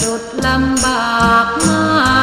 สุดลำบากมาก